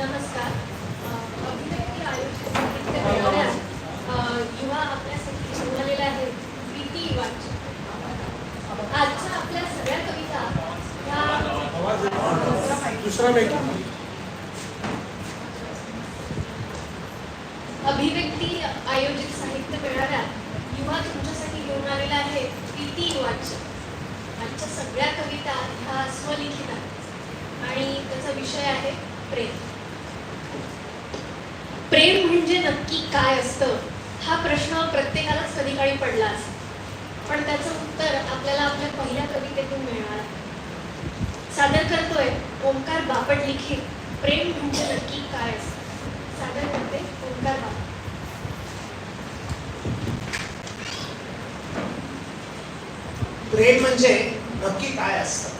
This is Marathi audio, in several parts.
नमस्कार. अभिव्यक्ती आयोजित युवा आपल्यासाठी प्रीती युवांची. आजच्या आपल्या सगळ्या कविता अभिव्यक्ती आयोजित साहित्य मेळाव्यात युवा तुमच्यासाठी घेऊन आलेल्या आहेत प्रीती युवांची. आजच्या सगळ्या कविता ह्या स्वलिखित आहेत. आणि त्याचा विषय आहे प्रेम. प्रेम म्हणजे नक्की काय असतं? हा प्रश्न प्रत्येकालाच कधी काळी पडला असेल पण त्याचं उत्तर आपल्याला आपल्या पहिल्या कवितेतून मिळणार. सादर करतोय ओंकार बापट लिखे प्रेम म्हणजे नक्की काय असतं? सादर करते ओंकार बापट. प्रेम म्हणजे नक्की काय असतं?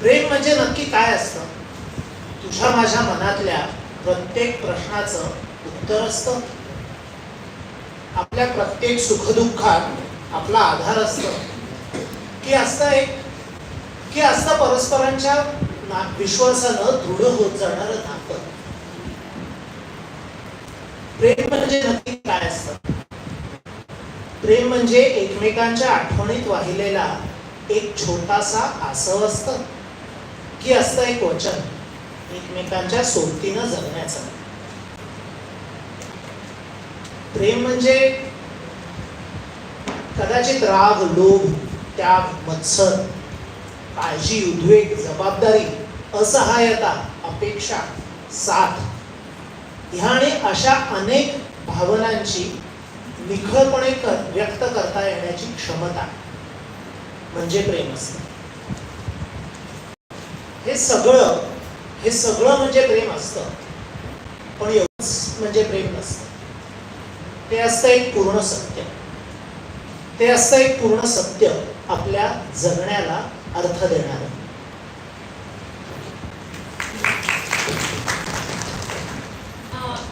प्रेम म्हणजे नक्की काय असतं? तुझ्या माझ्या मनातल्या प्रत्येक प्रश्नाचं उत्तर असतं. आपल्या प्रत्येक सुखदुःखात आपला आधार असत. की असतं एक की असतं परस्परांच्या विश्वासानं दृढ होत जाणार नातं प्रेम म्हणजे नक्की काय असतं? प्रेम म्हणजे एकमेकांच्या आठवणीत वाहिलेला एक छोटासा आसव असत. की असतं एक वचन. एकमेकांच्या सोबतीनं जगण्याचं. प्रेम म्हणजे कदाचित राग लोभ त्याग मत्सर काळजी उद्वेग जबाबदारी असहायता अपेक्षा साथ. ह्या आणि अशा अनेक भावनांची निखळपणे कर- व्यक्त करता येण्याची क्षमता म्हणजे प्रेम असते. हे सगळं हे सगळं म्हणजे प्रेम असतं. पण एवढंच म्हणजे प्रेम नसतं. ते असतं एक पूर्ण सत्य. ते असतं एक पूर्ण सत्य आपल्या जगण्याला अर्थ देणार.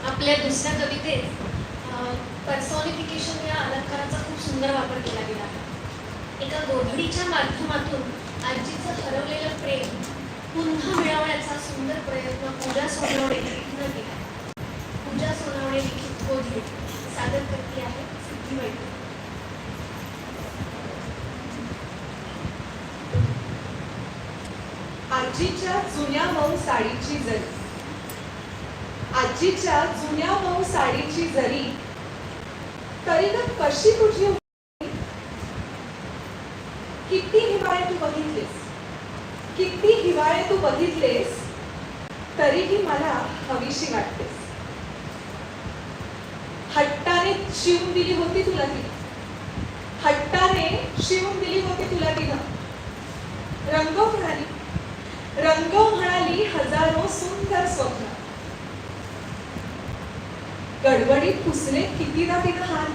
आपल्या दुसऱ्या कवितेत पर्सॉनिफिकेशन या अलंकाराचा खूप सुंदर वापर केला गेला. आहे एका गोधडीच्या माध्यमातून आजीचं हरवलेलं प्रेम पुन्हा मिळवण्याचा सुंदर प्रयत्न पूजा सोनवणे लिखितनं केला पूजा सोनवणे लिखित बोधले सादर करते आहे? सिद्धी वैद्य आजीच्या जुन्या मऊ साडीची जरी. आजीच्या जुन्या मऊ साडीची जरी. तरी तर कशी तुझी किती हिवाळे तू बघितलीस? किती हिवाळे तू बघितलेस तरीही मला हवीशी वाटतेस. हट्टाने शिवून दिली होती तुला ती. हट्टाने शिवून दिली होती तुला तिनं. रंग म्हणाली. रंग म्हणाली हजारो सुंदर स्वप्न. गडबडीत पुसले कितीदा तिनं हात.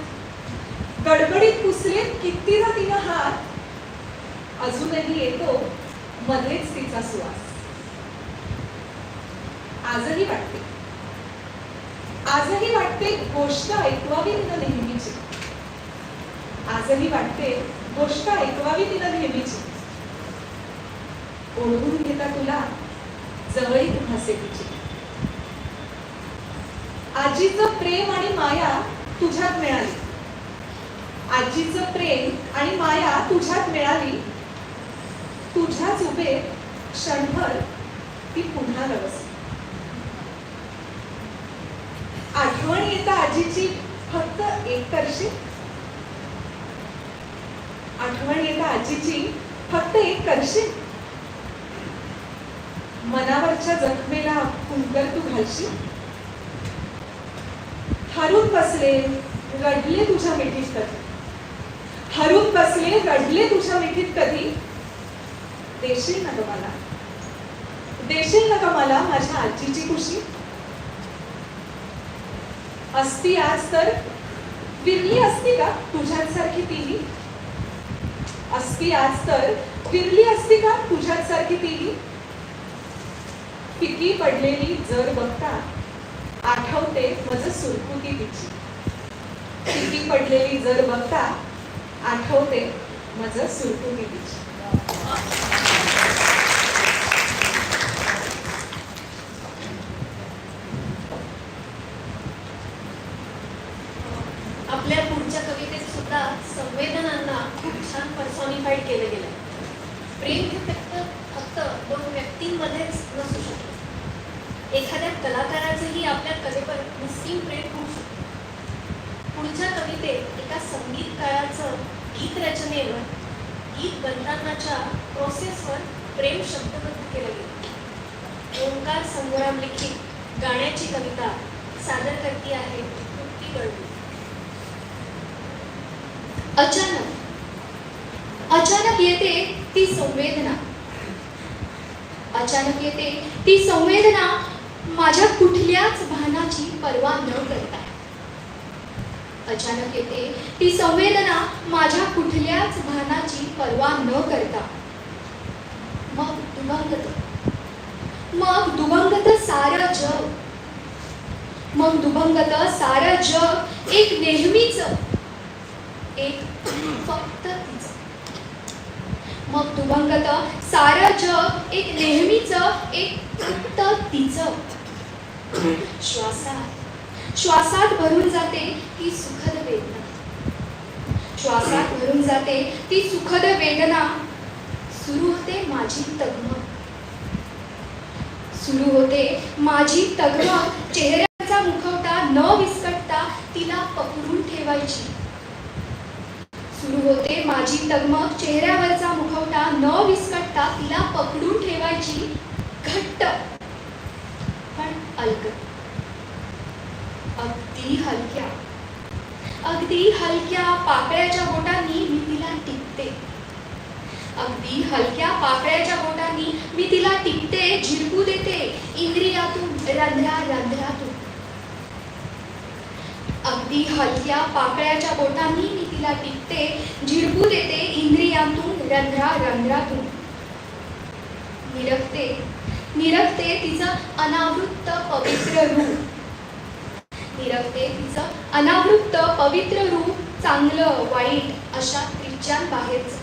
गडबडीत पुसले कितीदा तिनं हात. अजूनही येतो मध्येच तिचा सुवास. आजही वाटते. आजही वाटते गोष्ट ऐकवावी तिनं नेहमीची. आजही वाटते गोष्ट ऐकवावी तिनं नेहमीची. ओळखून घेता तुला जवळीक भासे तिची आजीचं प्रेम आणि माया तुझ्यात मिळाली. आजीचं प्रेम आणि माया तुझ्यात मिळाली. तुझ्या उभे क्षणभर ती पुन्हा रस आठवण येता आजीची फक्त एक करशील आठवण येता आजीची फक्त एक करशील मनावरच्या जखमेला कुंकर तू घालशील. हरून बसले रडले तुझ्या मिठीत कधी? हरून बसले रडले तुझ्या मिठीत कधी? देशील ना ग मला? देशील ना ग मला माझ्या आजीची खुशी असती आज तर? विरली असती का तुझ्यासारखी तिही असती आज तर? विरली असती का तुझ्यासारखी तिही पिकी पडलेली जर बघता आठवते मज सुरकुती तिची. पिकी पडलेली जर बघता आठवते मज सुरकुती तिची. आपल्या पुढच्या कवितेत सुद्धा संवेदनांना खूप छान पर्सॉनिफाईड केलं गेलं प्रेम हे फक्त फक्त दोन व्यक्तींमध्येच नसू शकतं. एखाद्या कलाकाराचंही आपल्या कलेवर निस्सीम प्रेम होऊ शकतो. पुढच्या कवितेत एका संगीतकाराचं गीत रचनेवर गीत बनतानाच्या प्रोसेसवर प्रेम शब्दबद्ध केलं गेलं. ओंकार संग्राम लिखित गाण्याची कविता सादर करती आहे तृप्ती गळवी. अचानक. अचानक येते ती संवेदना. अचानक येते ती संवेदना माझ्या कुठल्याच भानाची पर्वा न करता. अचानक येते ती संवेदना माझ्या कुठल्याच भानाची पर्वा न करता. मग दुभंगत. मग दुभंगत सारं जग. मग दुभंगत सारं जग एक नेहमीच. एक फक्त तिचं. मग दुभंगत सारं जग एक नेहमीच एक फक्त तिचं. श्वासात. श्वासात भरून जाते ती सुखद वेदना. श्वासात भरून जाते ती सुखद वेदना. सुरू होते माझी तगमग सुरू होते माझी तगमग चेहऱ्याचा मुखवटा न विस्कटता तिला पकडून ठेवायची. सुरू होते. माझी तगमग चेहऱ्यावरचा मुखवटा न विस्कटता तिला पकडून ठेवायची घट्ट. पण अलगद अगदी हलक्या. अगदी हलक्या पाकळ्याच्या बोटांनी मी तिला टिपते. अगदी हलक्या पाकळ्याच्या बोटांनी मी तिला टिपते झिरकू देते इंद्रियातून रंध्रा रंध्रातून. अगदी हलक्या पाकळ्याच्या बोटांनी मी तिला टिकते झिरकू देते इंद्रियातून रंध्रा रंध्रातून. निरखते. निरखते तिचं अनावृत्त पवित्र रूप. निरखते तिचं अनावृत्त पवित्र रूप चांगलं वाईट अशा त्रिज्यांबाहेरच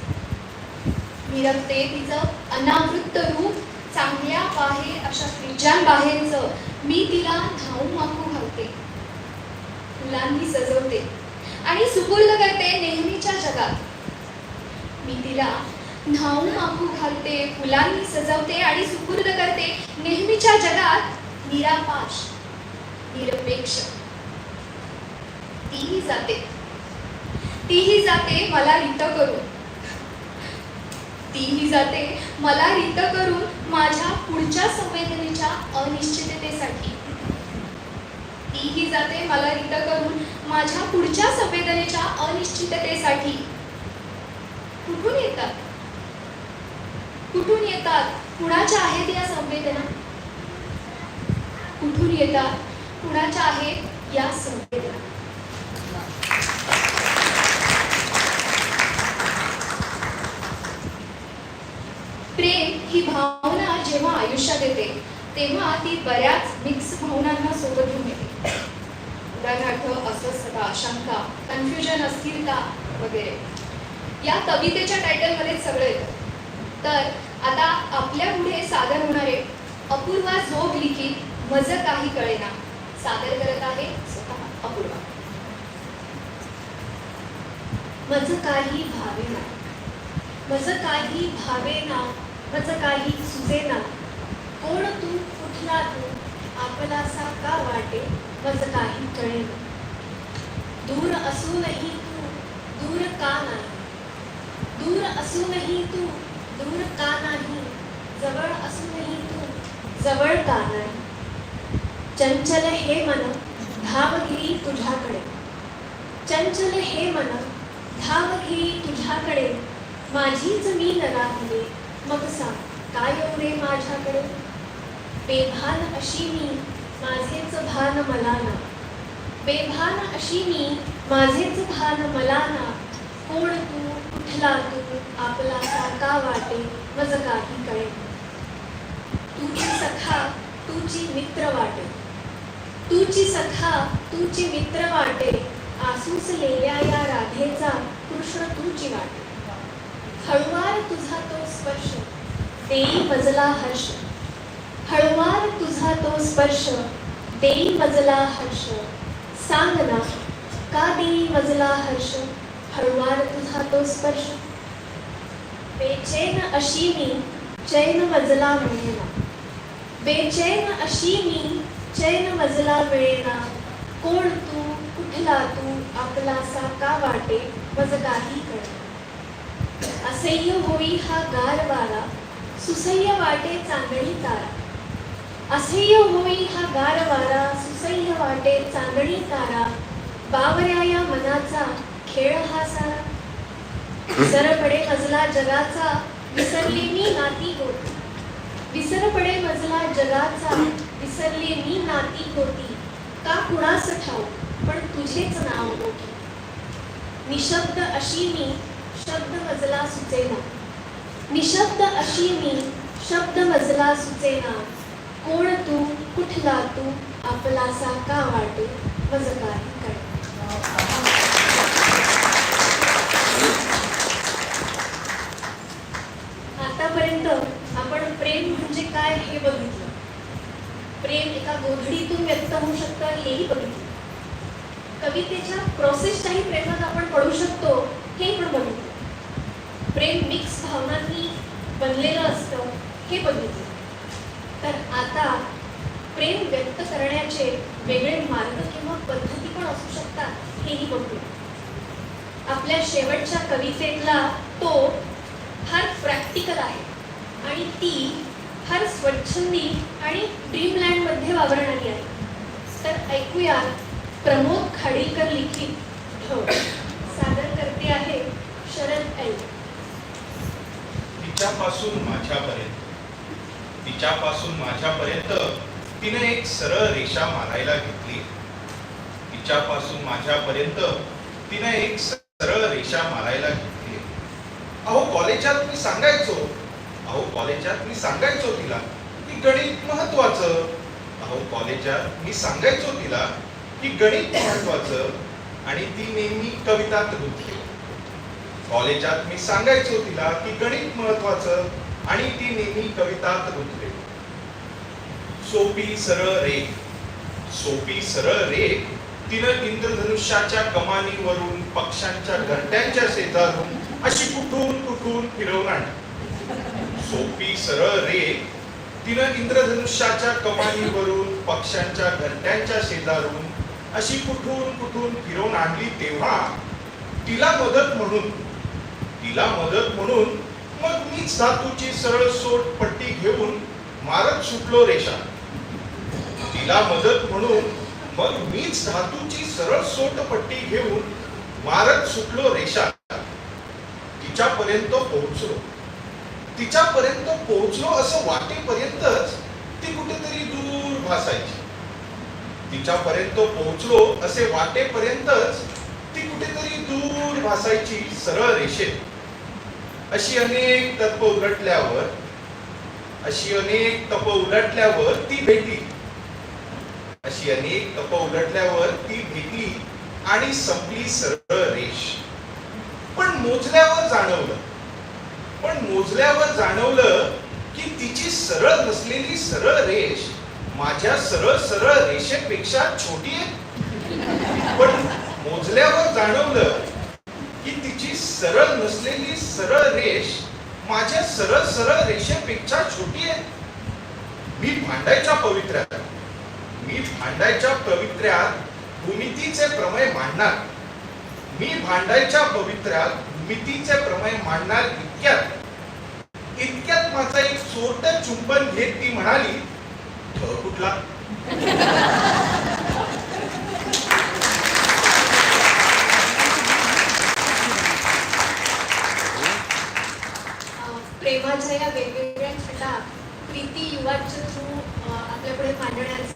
निरखते तिचं अनावृत्त रूप चांगल्या बाहेर अशा त्रिज्यांबाहेरचं मी तिला धावू मागू घालते फुलांनी सजवते. आणि सुपूर्द करते नेहमीच्या जगात. मी तिला न्हावून मागू घालते फुलांनी सजवते आणि सुपूर्द करते नेहमीच्या जगात निरापाश निरपेक्ष. तीही जाते. तीही जाते मला रित करून. तीही जाते मला रित करून माझ्या पुढच्या संवेदनेच्या अनिश्चिततेसाठी. तीही जाते मला रिक्त करून माझ्या पुढच्या संवेदनेच्या अनिश्चिततेसाठी. कुठून येतात? कुठून येतात? कुणाच्या आहेत या संवेदना? कुठून येतात? कुणाच्या आहेत या संवेदना? प्रेम ही भावना जेव्हा आयुष्यात येते तेव्हा ती बऱ्याच मिक्स भावनांना सोबत घेऊन येते उदाहरणार्थ अस्वस्थता शंका कन्फ्युजन अस्थिरता वगैरे. या कवितेच्या टायटलमध्ये सगळं येतं. तर आता आपल्या पुढे सादर होणारे अपूर्वा जोग लिखित मज काही कळेना. सादर करत आहे स्वतः अपूर्वा. मज काही भावेना. मज काही भावेना मज काही सुजेना. कोण तू कुठला तू आपलासा का वाटे मज काही कळे दूर असूनही तू दूर का नाही? दूर असूनही तू दूर का नाही? जवळ असूनही तू जवळ का नाही? चंचल हे मन धावगिरी तुझ्याकडे. चंचल हे मन धावगिरी तुझ्याकडे. माझीच मी राहिली मग सांग काय एवढे माझ्याकडे? बेभान अशी मी माझेच भान मला ना बेभान अशी मी माझेच भान मला ना कोण तू कुठला तू आपला का वाटे मज काही कळे. तुझी सखा तुझी मित्र वाटे. तुझी सखा तुझी मित्र वाटे. आसूसलेल्या या राधेचा कृष्ण तुझी वाटे. हळुवार तुझा तो स्पर्श. देई मजला हर्ष. हळुवार तुझा तो स्पर्श देई मजला हर्ष. सांग ना का देई मजला हर्ष? हळुवार तुझा तो स्पर्श. बेचैन अशी मी चैन मजला मिळेना. बेचैन अशी मी चैन मजला मिळेना. कोण तू कुठला तू आपलासा का वाटे? मज काही कळ असह्य होई हा गार वारा सुसह्य वाटे चांदणी तारा. असह्य होई हा गार वारा सुसह्य वाटे चांदणी तारा बावऱ्या या मनाचा खेळ हा सारा विसर पडे मजला जगाचा विसरली मी नाती होती विसर पडे मजला जगाचा विसरली मी नाती होती का कुणास ठाऊ पण तुझेच नाव होती निशब्द अशी मी शब्द मजला सुचेना. निशब्द अशी मी शब्द मजला सुचेना. कोण तू? कुठला तू? आपलासा का वाटू. मज काही आतापर्यंत आपण प्रेम म्हणजे काय हे बघितलं. प्रेम एका गोधडीतून व्यक्त होऊ शकतं हेही बघितलं. कवितेच्या प्रोसेसच्याही प्रेमात आपण पडू शकतो हे पण बघितलं. प्रेम मिक्स भावनांनी बनलेलं असतं हे बघितलं. तर आता प्रेम व्यक्त करण्याचे वेगळे मार्ग किंवा पद्धती पण असू शकतात हेही बघूया. आपल्या शेवटच्या कवितेतला तो फार प्रॅक्टिकल आहे आणि ती फार स्वच्छंदी आणि ड्रीमलँडमध्ये वावरणारी आहे. तर ऐकूया प्रमोद खाडीलकर लिखित ढग सादर करते आहे शरद ऐक तिच्यापासून माझ्यापर्यंत. तिच्यापासून माझ्यापर्यंत तिने एक सरळ रेषा मारायला घेतली. तिच्यापासून माझ्यापर्यंत तिने एक सरळ रेषा मारायला घेतली. अहो कॉलेजात मी सांगायचो. अहो कॉलेजात मी सांगायचो तिला की गणित महत्वाचं अहो कॉलेजात मी सांगायचो तिला की गणित महत्वाचं आणि ती नेहमी कवितात गुंतली कॉलेजात मी सांगायचो तिला की गणित महत्वाचं आणि ती नेहमी कवितात गुंतले सोपी सरळ रेख. सोपी सरळ रेख तिनं इंद्रधनुष्याच्या कमानीवरून पक्ष्यांच्या घरट्यांच्या शेजारून अशी कुठून कुठून फिरवून आणली. सोपी सरळ रेख तिनं इंद्रधनुष्याच्या कमानीवरून पक्ष्यांच्या घरट्यांच्या शेजारून अशी कुठून कुठून फिरवून आणली तेव्हा तिला मदत म्हणून तिला मदत म्हणून मग मीच धातूची सरळ सोट पट्टी घेऊन मारत सुटलो रेषा. तिला मदत म्हणून मग मीच धातूची सरळ सोट पट्टी घेऊन मारत सुटलो रेषा. तिच्यापर्यंत पोहोचलो. तिच्यापर्यंत पोहोचलो असं वाटेपर्यंतच ती कुठेतरी दूर भासायची. तिच्यापर्यंत पोहोचलो असे वाटेपर्यंतच ती कुठेतरी दूर भासायची सरळ रेषेत. अशी अनेक तत्व उलटल्यावर अशी अनेक तप उलटल्यावर ती भेटली अशी अनेक तप उलटल्यावर ती भेटली आणि संपली सरळ रेष. पण मोजल्यावर जाणवलं. पण मोजल्यावर जाणवलं की तिची सरळ नसलेली सरळ रेष माझ्या सरळ सरळ रेषेपेक्षा छोटी आहे. पण मोजल्यावर जाणवलं सरळ नसलेली सरळ रेष माझ्या सरळ सरळ रेषेपेक्षा छोटी आहे. मी भांडायच्या पवित्र्यात मी भांडायच्या पवित्र्यात भूमितीचे प्रमेय मांडणार. मी भांडायच्या पवित्र्यात भूमितीचे प्रमेय मांडणार इतक्यात. इतक्यात माझा एक चोरट चुंबन घेत ती म्हणाली "ठ कुठला? प्रेमाच्या या वेगवेगळ्या छटा प्रीती युवाच्या थ्रू आपल्यापुढे मांडण्याचा